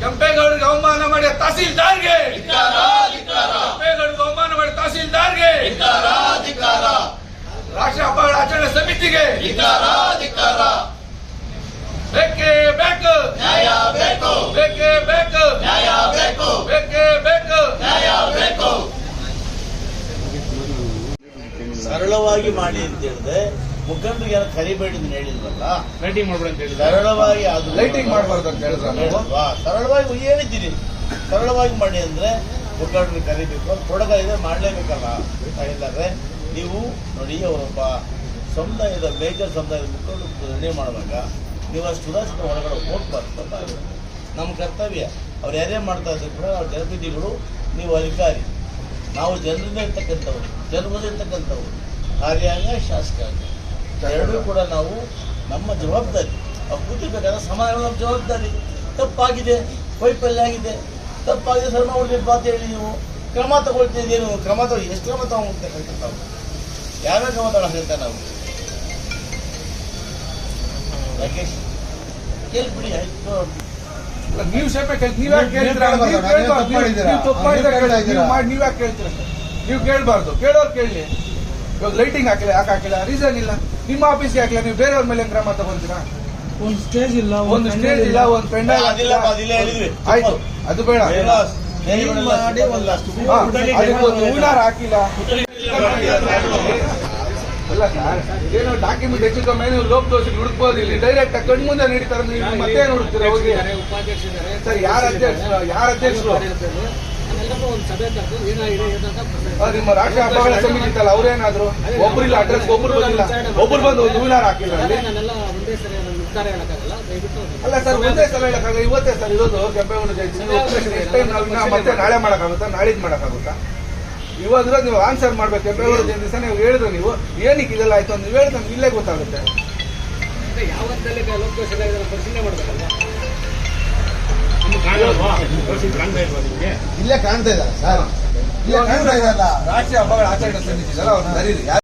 ಕೆಂಪೇಗೌಡರಿಗೆ ಅವಮಾನ ಮಾಡಿ ತಹಸೀಲ್ದಾರ್ಗೆ. ಕೆಂಪೇಗೌಡರಿಗೆ ಅವಮಾನ ಮಾಡಿ ತಹಸೀಲ್ದಾರ್ಗೆ. ರಾಷ್ಟ್ರೀಯ ಹಬ್ಬಗಳ ಆಚರಣೆ ಸಮಿತಿಗೆ. ಬೇಕೇ ಬೇಕು. ನ್ಯಾಯ ಬೇಕು ಬೇಕೇ. ಬೇಕು ನ್ಯಾಯ ಬೇಕು. ಬೇಕೇ ಬೇಕು ನ್ಯಾಯ ಬೇಕು ಸರಳವಾಗಿ ಮಾಡಿ ಅಂತ ಹೇಳಿದೆ ಮುಖಂಡರಿಗೆ ಯಾರು ಕರಿಬೇಡಿ ಅಂತ ಹೇಳಿದ್ವಲ್ಲ ಲೈಟಿಂಗ್ ಮಾಡ್ಬೇಡಿ ಅಂತ ಹೇಳಿದ್ರು. ಸರಳವಾಗಿ ಅದು ಲೈಟಿಂಗ್ ಮಾಡಬಾರ್ದು ಅಂತ ಹೇಳಿದ್ರೆ? ಸರಳವಾಗಿ ಹೇಳಿದ್ದೀನಿ ಸರಳವಾಗಿ ಮಾಡಿ ಅಂದ್ರೆ ಮುಖಂಡರಿಗೆ ಕರಿಬೇಕು ತೊಡಗ ಇದೆ ಮಾಡಲೇಬೇಕಲ್ಲ ಅಂತ ಹೇಳಿದ್ದಾರೆ. ನೀವು ನೋಡಿ ಅವರೊಬ್ಬ ಸಮುದಾಯದ ಮೇಜರ್ ಸಮುದಾಯದ ಮುಖಂಡರು ನಿರ್ಣಯ ಮಾಡುವಾಗ ನೀವು ಅಷ್ಟು ಸುಧಾರಿಸಿದ ಹೊರಗಡೆ ಹೋಗ್ಬಾರ್ದು. ನಮ್ಮ ಕರ್ತವ್ಯ. ಅವ್ರು ಯಾರೇ ಮಾಡ್ತಾ ಇದ್ರು ಕೂಡ ಅವ್ರ ಜನಪ್ರತಿನಿಧಿಗಳು ನೀವು ಅಧಿಕಾರಿ. ನಾವು ಜನರಿಂದ ಇರ್ತಕ್ಕಂಥವ್ರು ಜನರ ಮುಂದೆ ಇರ್ತಕ್ಕಂಥವ್ರು ಕಾರ್ಯಾಂಗ ಶಾಸಕಾಂಗ. ಎರಡೂ ಕೂಡ ನಾವು ನಮ್ಮ ಜವಾಬ್ದಾರಿ. ನಾವು ಕೂತಿರ್ಬೇಕಾದ್ರೆ ಸಮಾಜ ನಮ್ಮ ಜವಾಬ್ದಾರಿ. ತಪ್ಪಾಗಿದೆ ವೈಫಲ್ಯ ಆಗಿದೆ. ತಪ್ಪಾಗಿದೆ ಸರ್ ಮಾಡ್ಲಿ ಬಾತ್ ಹೇಳಿ ನೀವು. ಕ್ರಮ ತಗೊಳ್ತಿದ್ದೀನಿ ಕ್ರಮ ತಗೊಳ್ಳಿ ಎಷ್ಟು ಕ್ರಮ ತಗೊಂಡ್ತಕ್ಕಂಥ ನಾವು ಯಾರ ಕ್ರಮ ತಗೊಳ್ಳೋಂತ ನಾವು? ರಾಕೇಶ್ ಕೇಳ್ಬಿಡಿ ಆಯ್ತು. ನೀವು ಸೇಪೆ ನೀವ್ ಕೇಳಿದ್ರೆ ನೀವ್ ಯಾಕೆ ಕೇಳ್ತೀರಾ? ನೀವು ಕೇಳ್ಬಾರ್ದು. ಕೇಳೋರು ಕೇಳಿ. ಇವಾಗ ಲೈಟಿಂಗ್ ಹಾಕಿಲ್ಲ ಯಾಕೆ ಹಾಕಿಲ್ಲ? ರೀಸನ್ ಇಲ್ಲ. ನಿಮ್ಮ ಆಫೀಸ್ ಹಾಕಿಲ್ಲ ನೀವು ಬೇರೆಯವ್ರ ಮೇಲೆ ಹೆಂಗ್ ಕ್ರಮ ತಗೊಂತೀರಾ? ಒಂದು ಸ್ಟೇಜ್ ಇಲ್ಲ ಒಂದು ಸ್ಟೇಜ್ ಇಲ್ಲ ಒಂದು ಪೆಂಡಲ್ ಅದಿಲ್ಲ ಅದಿಲ್ಲ ಹೇಳಿದ್ವಿ ಆಯ್ತು ಅದು ಬೇಡ. ಹೂನಾರ ಹಾಕಿಲ್ಲ. ಅಲ್ಲ ಸರ್ ಏನೋ ಡಾಕ್ಯುಮೆಂಟ್ ಹೆಚ್ಚು ಕಮ್ಮಿ ಏನು ಲೋಕ ದೋಷಕ್ಕೆ ಹುಡುಕ್ಬೋದು ಇಲ್ಲಿ. ಡೈರೆಕ್ಟ್ ಕಣ್ ಮುಂದೆ ನೀಡ್ತಾರೆ. ನೀವು ಮತ್ತೆ ನೋಡ್ತೀರಾ ಹೋಗಿ. ಸರ್ ಯಾರ ಅಧ್ಯಕ್ಷರು? ಯಾರ ಅಧ್ಯಕ್ಷರು? ನಿಮ್ಮ ರಾಷ್ಟ್ರೀಯ ಹಬ್ಬಗಳ ಸಮಿತಿ ಇತ್ತಲ್ಲ ಅವ್ರೇನಾದ್ರು? ಒಬ್ರಿಲ್ಲ ಅಡ್ರೆಸ್ ಒಬ್ಬರು ಬಂದಿಲ್ಲ. ಒಬ್ರು ಬಂದು ಒಂದು ಹೂವಿನ ಹಾಕಿಲ್ಲ ಅಲ್ಲಿ? ಒಂದೇ ಸರಿ ಹೇಳಕ್ಕಾಗಲ್ಲ. ಸರ್ ಒಂದೇ ಸಲ ಹೇಳಕ್ಕಾಗ ಇವತ್ತೇ ಸರ್ ಇರೋದು ಕೆಂಪೇಗೌಡ ಜಯಂತಿ. ಮತ್ತೆ ನಾಳೆ ಮಾಡಕ್ಕಾಗುತ್ತಾ? ನಾಳಿದ್ ಮಾಡಕ್ಕಾಗುತ್ತಾ? ಇವಾಗ ಇರೋದು ನೀವು ಆನ್ಸರ್ ಮಾಡ್ಬೇಕು. ಕೆಂಪೇಗೌಡ ಜಯಂತಿ ಸಹ ನೀವು ಹೇಳಿದ್ರು ನೀವು ಏನಕ್ಕೆ ಇದೆಲ್ಲ ಆಯ್ತು ಅಂತ ನೀವು ಹೇಳಿದ್ರೆ ನಮ್ಗೆ ಇಲ್ಲೇ ಗೊತ್ತಾಗುತ್ತೆ. ಯಾವ ಹಂತದಲ್ಲಿ ಇದನ್ನ ಪರಿಶೀಲನೆ ಮಾಡ್ಬೇಕಲ್ಲ. ಇಲ್ಲೇ ಕಾಣ್ತಾ ಇದ್ದಾರೆ ಸರ್. ಇಲ್ಲೇ ಕಾಣ್ತಾ ಇದ್ದಾರಲ್ಲ ರಾಷ್ಟ್ರೀಯ ಹಬ್ಬಗಳ ಆಚರಣೆ ಸಮಿತಿ ಇದೆಯಲ್ಲ ಅವ್ರನ್ನ ಕರೀರಿ.